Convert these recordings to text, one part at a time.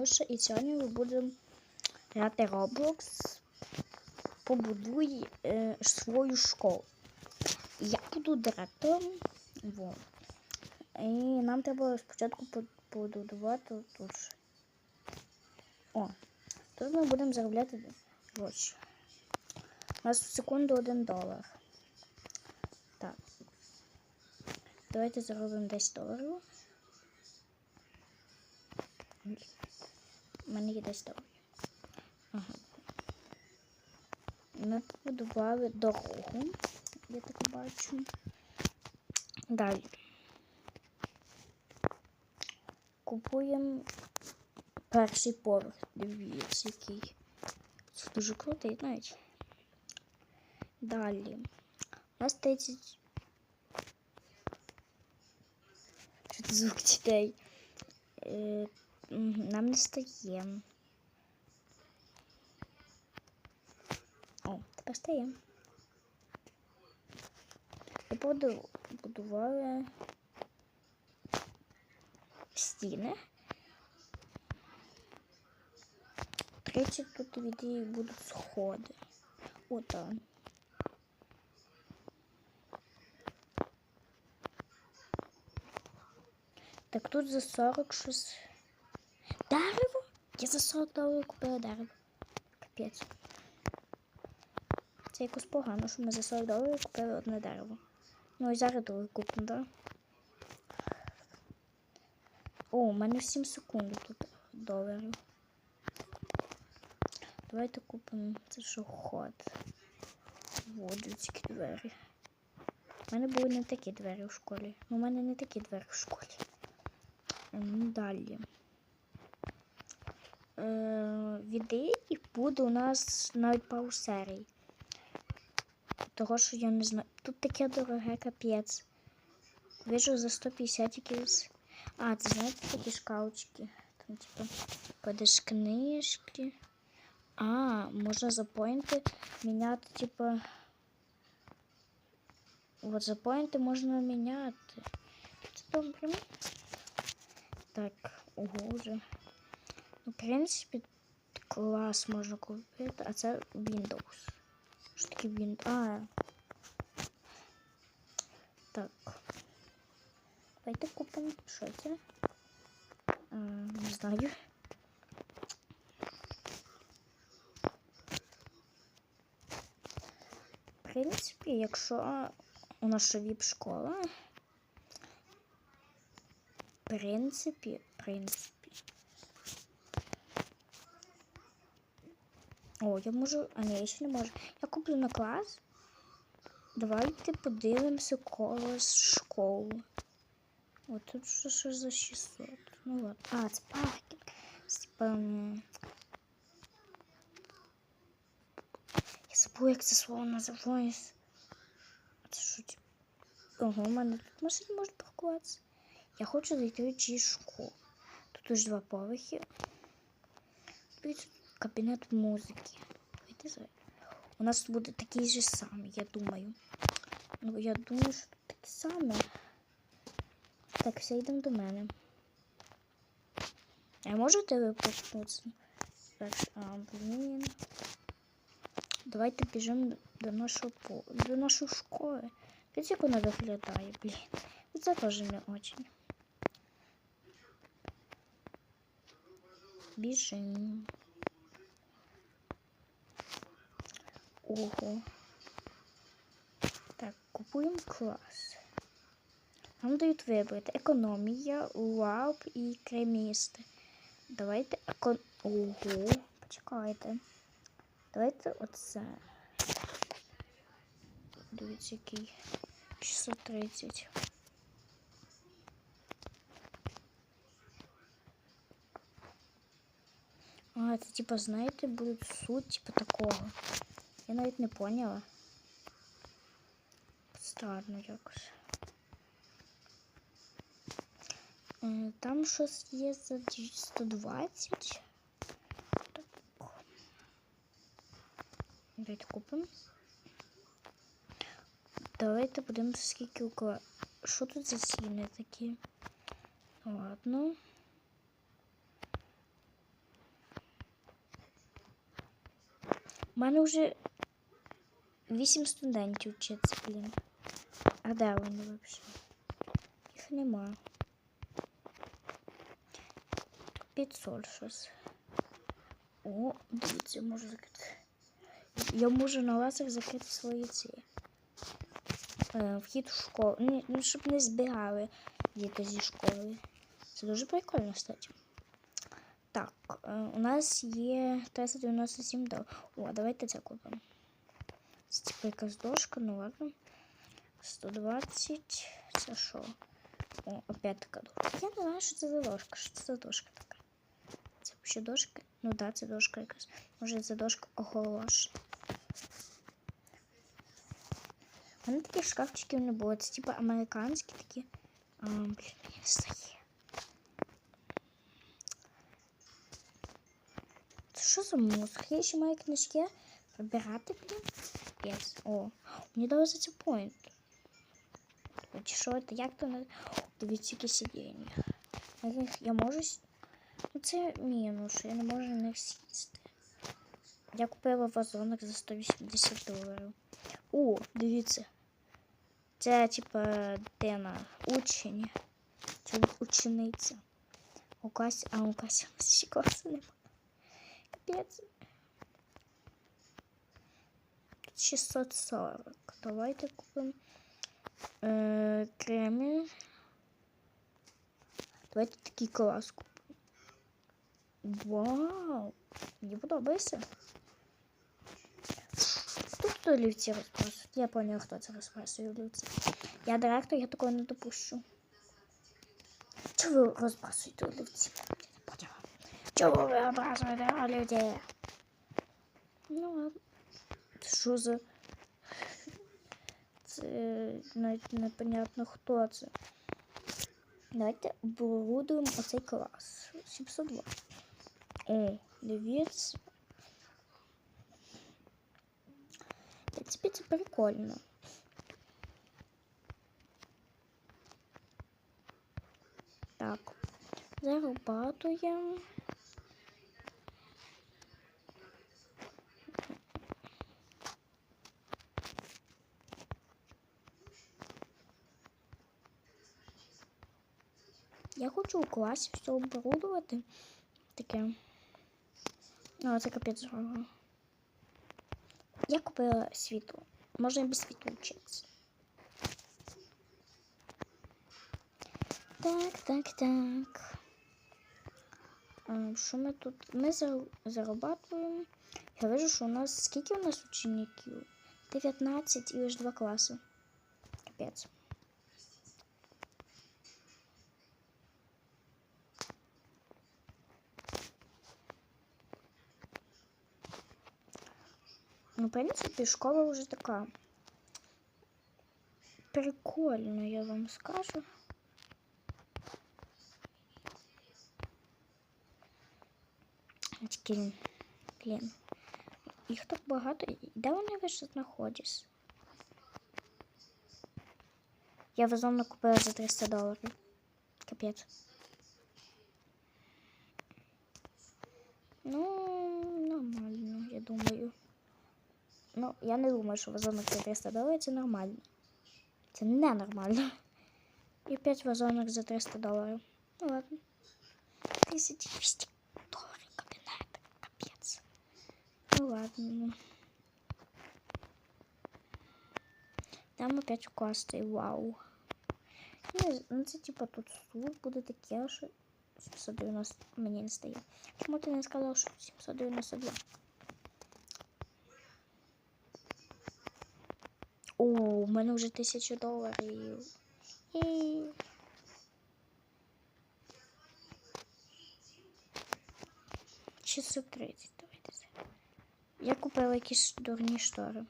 Ануша, і сьогодні ми будемо грати Roblox. Побудуй е, свою школу. Я буду директором. Вот. І нам треба спочатку побудувати тут. О, тут ми будемо заробляти гроші. У нас в секунду один долар. Так. Давайте заробимо 10 доларів. Є 10 доларів. Ага. Ми побудували дорогу, я так бачу. Далі. Купуємо перший поверх. Дивіться, який. Це дуже крутий, навіть. Далі. У нас 30. Що це звук дітей? Е, мгм, нам не стає. О, тепер стає. І буду будували стіни. 30 тут від її будуть сходи. Отак. Так тут за 40 щось. Дерево? Я за 40 доларів купила дерево. Капець. Це якось погано, що ми за 40 доларів купили одне дерево. Ну і зараз друге купимо, так? О, у мене 7 секунд тут доларів. Давайте купимо це що ход. Вот людські двері. У мене були не такі двері в школі. Ну, у мене не такі двері в школі. Далі. Е, відеї буде у нас навіть пару серій. Того, що я не знаю. Тут таке дороге капець. Вижу за 150 якийсь. А, це знаєте такі шкафчики. Там, типу, подиш книжки. А, можна за поінти міняти, типу. От за поінти можна міняти. Це добре. Так, ого вже. Принципі, клас можна купити, а це Windows. Що таке Windows? А. Так. Давайте купимо. Що це? Не знаю. В принципі, якщо у нас віп-школа, в принципі, в принципі. О, я можу. А ні, я ще не можу. Я куплю на клас. Давайте подивимося коло школу. О, тут що, що за 600. Ну от. А, це паркінг. Типа. Я забула, як це слово називається. Це що типу? Ого, у мене тут машина може паркуватися. Я хочу зайти в школу. Тут уже два поверхи. Тут кабінет музики. У нас буде такий же самий, я думаю. Ну, я думаю, що тут таке саме. Так, все йдемо до мене. А можу тебе проснутися? А, блін. Давайте біжимо до нашого до нашої школи. Дивіться, як вона виглядає, блін. Це теж не очень. Біжимо. Ого. Так, купуємо клас. Нам дають вибрати економія, лап і кремісти. Давайте екон... Ого, почекайте. Давайте оце. Дивіться, який 630. А, це типа, знаєте, буде суть типа такого. Я наверное не поняла. Старно якось. Там щось є за 120. Опять купимо. Давайте подивимося, скільки у Що тут за ціни такі? Ладно. У мене вже вісім студентів вчиться, блін. А де вони взагалі? Їх нема. 500 щось. О, дивіться, можу закрити. Я можу на лазер закрити свої ці. Е, вхід в школу. Ну, ну, щоб не збігали діти зі школи. Це дуже прикольно, кстати. Так, е, у нас є 397 доларів. О, давайте це купимо. Це типу якась дошка, ну ладно. 120. Це що? О, опять така дошка. Я не знаю, що це за дошка. Що це за дошка така? Це ще дошка? Ну да, це дошка якась. Може це дошка оголош. У мене таких шкафчиків не було. Це типу американські такі. А, блін, мені стає. Це що за мусор? Я ще маю книжки вибирати, блін. Yes. О, мені дали за це point. Чи що це? Як то. Дивіться, які сидіння. Я можу... Ну, це мінус, я не можу на них сісти. Я купила вазонок за 180 доларів. О, дивіться. Це, типа, дитина, учень. Чи учениця. У класі, а у класі у нас ще класу немає. Капець. 640. Давайте купимо е, кремі. Давайте такий клас купимо. Вау! Мені подобається. Тут хто олівці розпасують? Я поняла, хто це розпасує олівці. Я директор, я такого не допущу. Чого ви розпасуєте олівці? Я не поняла. Чого ви розпасуєте олівці? Ну ладно. Що за... Це навіть непонятно хто це. Давайте будуємо оцей клас. 702. О, дивіться. В принципі, це прикольно. Так, зарабатуємо. Я хочу у класі все оборудувати. Таке. Ну, це капець дорого. Я купила світло. Можна і без світла вчитися. Так, так, так. Що ми тут? Ми за- зарабатуємо. Я вижу, що у нас скільки у нас учеників? 19 і лише два класи. Капець. Ну, в принципі, школа вже така. Прикольно, я вам скажу. Тільки, блін. Їх так багато. Де вони вище знаходяться? Я вазонно купила за 300 доларів. Капець. Ну, нормально, я думаю. Ну, я не думаю, що вазонок за 300 доларів це нормально. Це ненормально. І 5 вазонок за 300 доларів. Ну ладно. 1200 доларів кабінет. Капець. Ну ладно. ну. Там опять вкласти. Вау. Ну це типа тут суд буде таке, що 790 мені не стає. Чому ти не сказав, що 792? О, у мене вже тисяча доларів. І... Шістсот давайте. це. Я купила якісь дурні штори.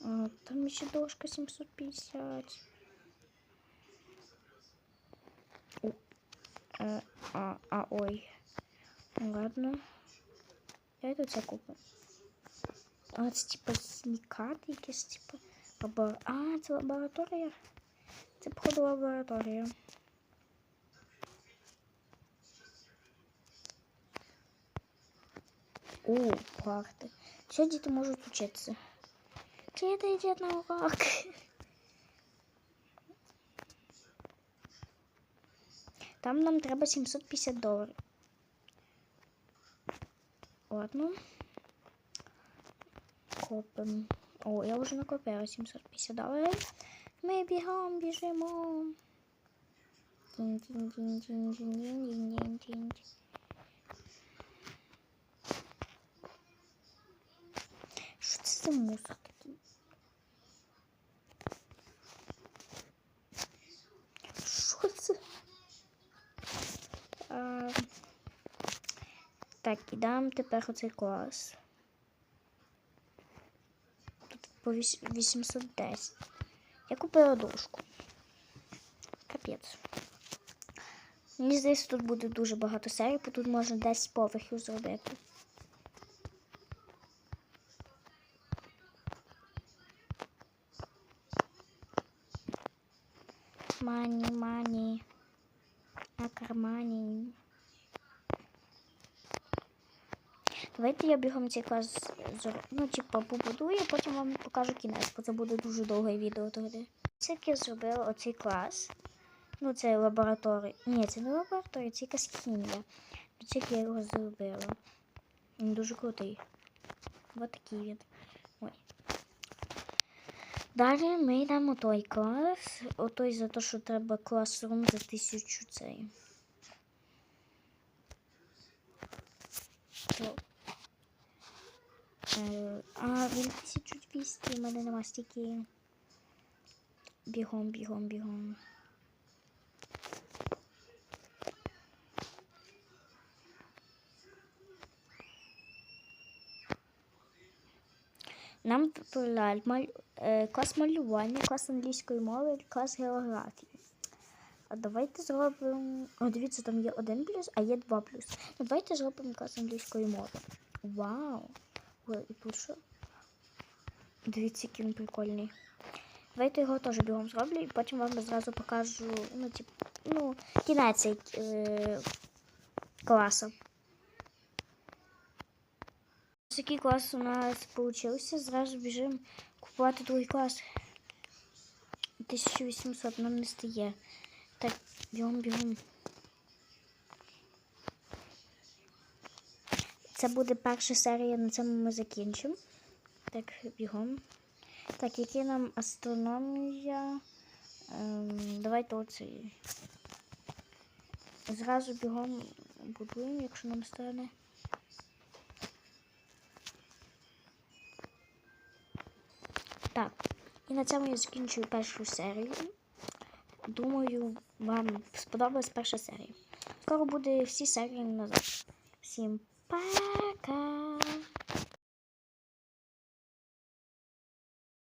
А, там ще дошка 750. О, а, а, а, ой. Ладно. Я це куплю. А, це типа хімікати якісь, типа. Лабор... А, це лабораторія. Це походу лабораторія. У, карти. Все діти можуть вчитися. Діти йдуть на урок. Там нам треба 750 доларів. Ладно. Копим. О, я вже накопила 750 доларів. Ми бігом біжимо. Що це за мусор такий? Що це? А, так, ідемо тепер оцей клас. Тут по 810. Я купила дошку. Капець. Мені здається, тут буде дуже багато серій, бо тут можна 10 поверхів зробити. Давайте я бігом цей клас ну, типу, побудую, а потім вам покажу кінець, бо це буде дуже довге відео тоді. Це як я зробила оцей клас. Ну, це лабораторія. Ні, це не лабораторія, це якась хімія. Це як я його зробила. Він дуже крутий. Ось такий він. Ой. Далі ми йдемо той клас. Отой за те, що треба класрум за тисячу цей. Е, А, він 1200, у мене нема стільки. Бігом, бігом, бігом. Нам маль... е, клас малювання, клас англійської мови, клас географії. А давайте зробимо. О, дивіться, там є один плюс, а є два плюс. Давайте зробимо клас англійської мови. Вау! Ой, і тут? Дивіться, який він прикольний. Давайте його теж бігом зроблю і потім вам зразу покажу, ну, тип, ну, кінець е, класу. Ось який клас у нас получився. Зразу біжимо купувати другий клас. 1800 нам не стає. Так, бігом, бігом. Це буде перша серія, на цьому ми закінчимо. Так, бігом. Так, які нам астрономія? Ем, давайте оцей. Зразу бігом будуємо, якщо нам стане. Так, і на цьому я закінчую першу серію. Думаю, вам сподобалась перша серія. Скоро буде всі серії назад. Всім пока!